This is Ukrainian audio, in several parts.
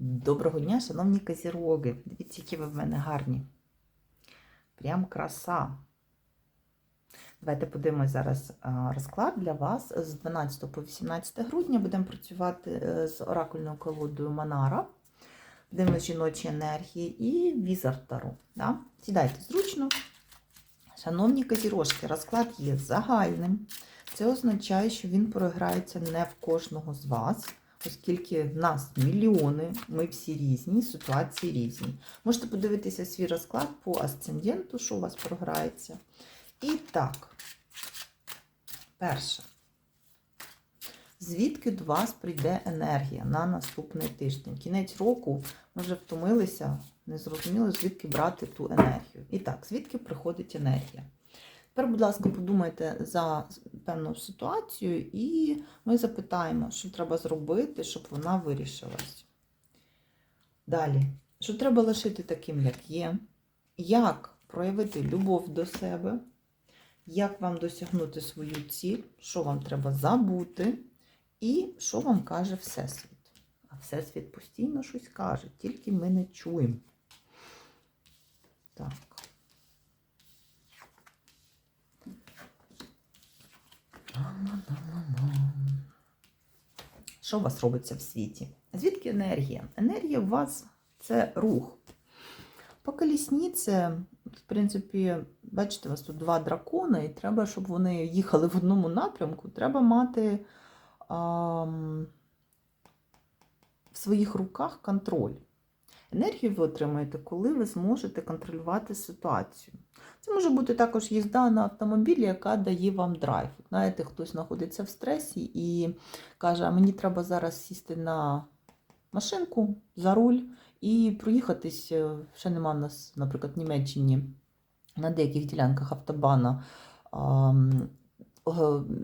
Доброго дня, шановні козіроги. Дивіться, які ви в мене гарні. Прям краса. Давайте подивимось зараз розклад для вас з 12 по 18 грудня. Будемо працювати е, з оракульною колодою Манара. Будемо жіночі енергії і візар. Да? Сідайте зручно. Шановні козірожки, розклад є загальним. Це означає, що він програється не в кожного з вас оскільки нас мільйони, ми всі різні, ситуації різні. Можете подивитися свій розклад по асценденту, що у вас програється. І так, перше. Звідки до вас прийде енергія на наступний тиждень? Кінець року ми вже втомилися, не зрозуміло, звідки брати ту енергію. І так, звідки приходить енергія? Тепер, будь ласка, подумайте за певну ситуацію, і ми запитаємо, що треба зробити, щоб вона вирішилась. Далі, що треба лишити таким, як є, як проявити любов до себе, як вам досягнути свою ціль, що вам треба забути, і що вам каже Всесвіт. А Всесвіт постійно щось каже, тільки ми не чуємо. Так. Що у вас робиться в світі? Звідки енергія? Енергія у вас це рух. По колісниці, в принципі, бачите, у вас тут два дракони, і треба, щоб вони їхали в одному напрямку, треба мати а, в своїх руках контроль. Енергію ви отримаєте, коли ви зможете контролювати ситуацію. Це може бути також їзда на автомобілі, яка дає вам драйв. Знаєте, хтось знаходиться в стресі і каже, а мені треба зараз сісти на машинку за руль і проїхатись. е, Ще нема в нас, наприклад, в Німеччині на деяких ділянках автобана.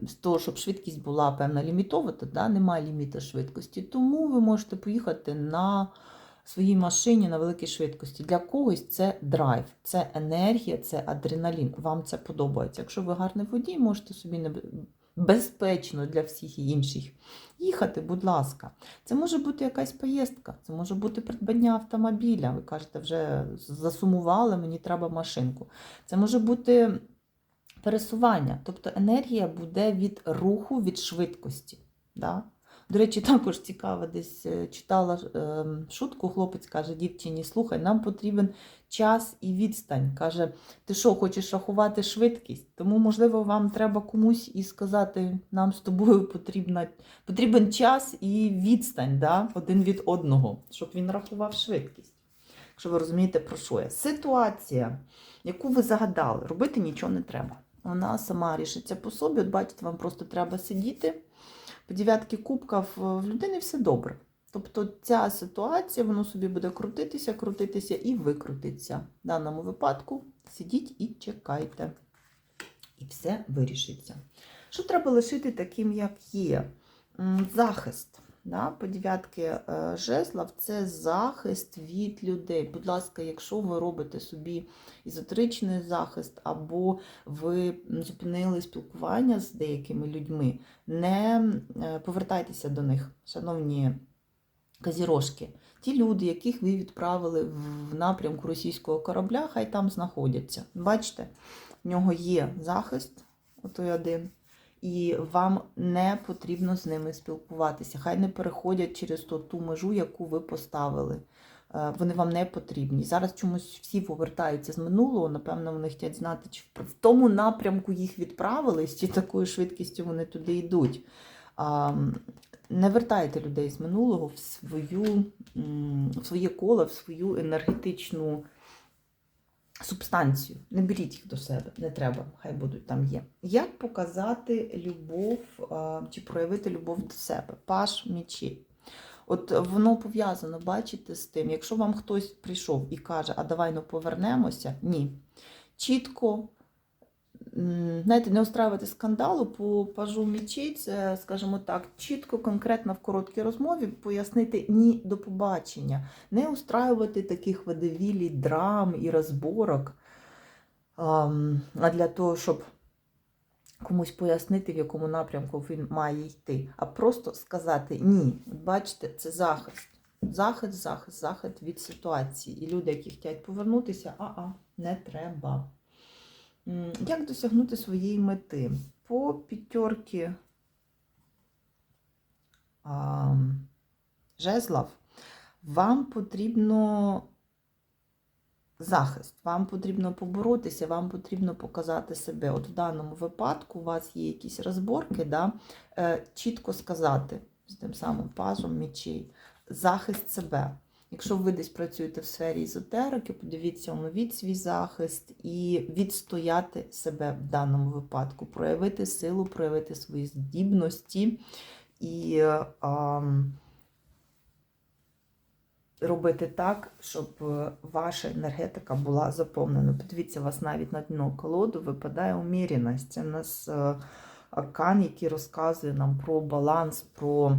З того, щоб швидкість була певна лімітована, да, немає ліміту швидкості. Тому ви можете поїхати на своїй машині на великій швидкості. Для когось це драйв, це енергія, це адреналін. Вам це подобається. Якщо ви гарний водій, можете собі безпечно для всіх інших їхати, будь ласка. Це може бути якась поїздка, це може бути придбання автомобіля. Ви кажете, вже засумували, мені треба машинку. Це може бути пересування, тобто енергія буде від руху, від швидкості. Да? До речі, також цікаво, десь е, читала е, шутку, хлопець каже дівчині, слухай, нам потрібен час і відстань. Каже, ти що, хочеш рахувати швидкість? Тому, можливо, вам треба комусь і сказати, нам з тобою потрібна, потрібен час і відстань да? один від одного, щоб він рахував швидкість. Якщо ви розумієте, про що я. Ситуація, яку ви загадали, робити нічого не треба. Вона сама рішиться по собі. От бачите, вам просто треба сидіти. По дев'ятки кубка в, в людини все добре. Тобто ця ситуація, воно собі буде крутитися, крутитися і викрутиться. В даному випадку сидіть і чекайте. І все вирішиться. Що треба лишити таким, як є? Захист. Да? По дев'ятки е, жезлов це захист від людей. Будь ласка, якщо ви робите собі езотеричний захист, або ви зупинили спілкування з деякими людьми, не е, повертайтеся до них, шановні казірожки. Ті люди, яких ви відправили в напрямку російського корабля, хай там знаходяться. Бачите, в нього є захист, отой один, і вам не потрібно з ними спілкуватися. Хай не переходять через ту, ту межу, яку ви поставили. Е, Вони вам не потрібні. Зараз чомусь всі повертаються з минулого. Напевно, вони хочуть знати, чи в тому напрямку їх відправили, чи такою швидкістю вони туди йдуть. Не вертайте людей з минулого в свою, в своє коло, в свою енергетичну субстанцію. Не беріть їх до себе, не треба, хай будуть там є. Як показати любов чи проявити любов до себе? Паш мічі. От воно пов'язано, бачите, з тим, якщо вам хтось прийшов і каже, а давай ну повернемося, ні. Чітко, знаєте, не устраювати скандалу по пажу мічей, це, скажімо так, чітко, конкретно в короткій розмові пояснити ні до побачення, не устраювати таких водевілій драм і розборок, а для того, щоб комусь пояснити, в якому напрямку він має йти, а просто сказати ні. Бачите, це захист. Захист, захист, захист від ситуації. І люди, які хочуть повернутися, а-а, не треба. Як досягнути своєї мети? По п'ятерки жезлов вам потрібно захист, вам потрібно поборотися, вам потрібно показати себе. От в даному випадку у вас є якісь розборки, да? е, чітко сказати з тим самим пазом мечей, захист себе. Якщо ви десь працюєте в сфері езотерики, подивіться, омовіть свій захист і відстояти себе в даному випадку, проявити силу, проявити свої здібності і ам, робити так, щоб ваша енергетика була заповнена. Подивіться, у вас навіть на дно колоду випадає уміряність. Це в нас е, аркан, який розказує нам про баланс, про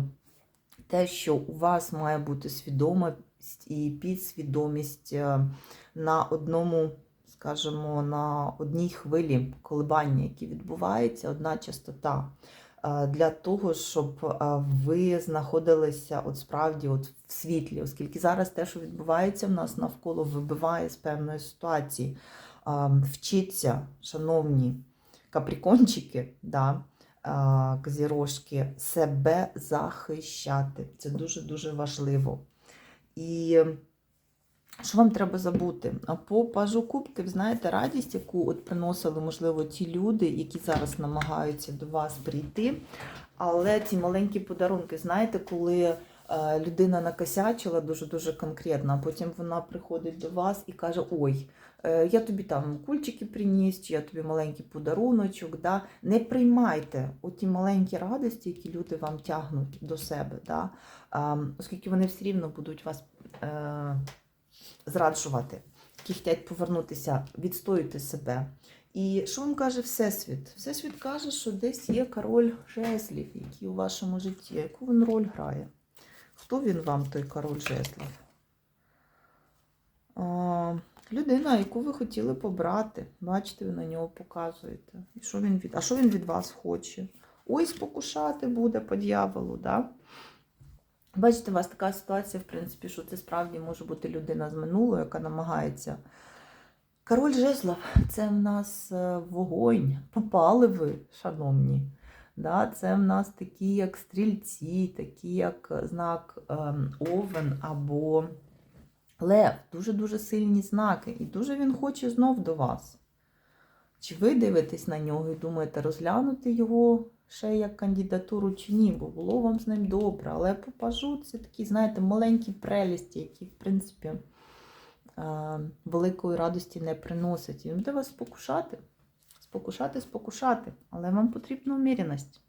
те, що у вас має бути свідомість і підсвідомість е, на одному, скажімо, на одній хвилі коливання, які відбуваються, одна частота. е, Для того, щоб е, ви знаходилися от справді от в світлі, оскільки зараз те, що відбувається в нас навколо, вибиває з певної ситуації. Вчіться, шановні каприкончики, да, козірожки, себе захищати. Це дуже-дуже важливо. І що вам треба забути? А по пажу кубків, знаєте, радість, яку от приносили, можливо, ті люди, які зараз намагаються до вас прийти. Але ці маленькі подарунки, знаєте, коли людина накосячила дуже-дуже конкретно, а потім вона приходить до вас і каже: Ой, е, я тобі там кульчики приніс, чи я тобі маленький подаруночок. Да? Не приймайте оті маленькі радості, які люди вам тягнуть до себе, да? оскільки вони все рівно будуть вас е, зраджувати, які хочуть повернутися, відстояти себе. І що вам каже Всесвіт? Всесвіт каже, що десь є король жезлів, який у вашому житті, яку він роль грає. Хто він вам, той король жезлів? А, людина, яку ви хотіли побрати. Бачите, ви на нього показуєте. І що він від... А що він від вас хоче? Ой, спокушати буде по дьяволу, да? Бачите, у вас така ситуація, в принципі, що це справді може бути людина з минулого, яка намагається. Король жезлов це в нас е, вогонь, попали ви, шановні. Да, це в нас такі, як стрільці, такі, як знак ем, овен або лев. Дуже-дуже сильні знаки. І дуже він хоче знов до вас. Чи ви дивитесь на нього і думаєте, розглянути його ще як кандидатуру чи ні, бо було вам з ним добре. Але попажу це такі, знаєте, маленькі прелісті, які, в принципі, е, великої радості не приносять. Він буде вас спокушати. Спокушати, спокушати. Але вам потрібна уміряність.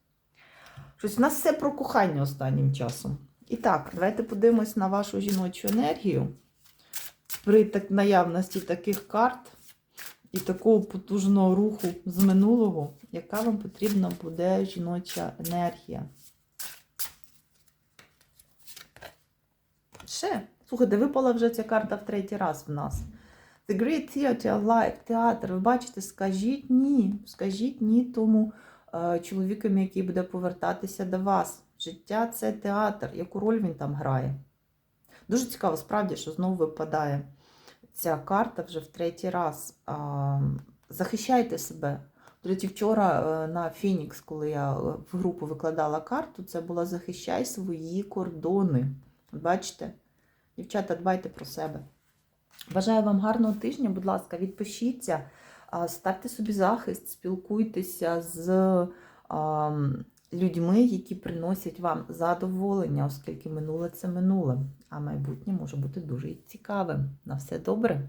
Щось у нас все про кохання останнім часом. І так, давайте подивимось на вашу жіночу енергію. При так, наявності таких карт і такого потужного руху з минулого, яка вам потрібна буде жіноча енергія. Ще. Слухайте, випала вже ця карта в третій раз в нас. The Great Theater Life, театр. Ви бачите, скажіть ні. Скажіть ні тому е, чоловікові, який буде повертатися до вас. Життя це театр. Яку роль він там грає? Дуже цікаво, справді, що знову випадає ця карта вже в третій раз. Захищайте себе. До речі, вчора е, на Фінікс, коли я е, в групу викладала карту, це було захищай свої кордони. Бачите? Дівчата, дбайте про себе. Бажаю вам гарного тижня, будь ласка, відпишіться, ставте собі захист, спілкуйтеся з людьми, які приносять вам задоволення, оскільки минуле це минуле, а майбутнє може бути дуже цікавим. На все добре!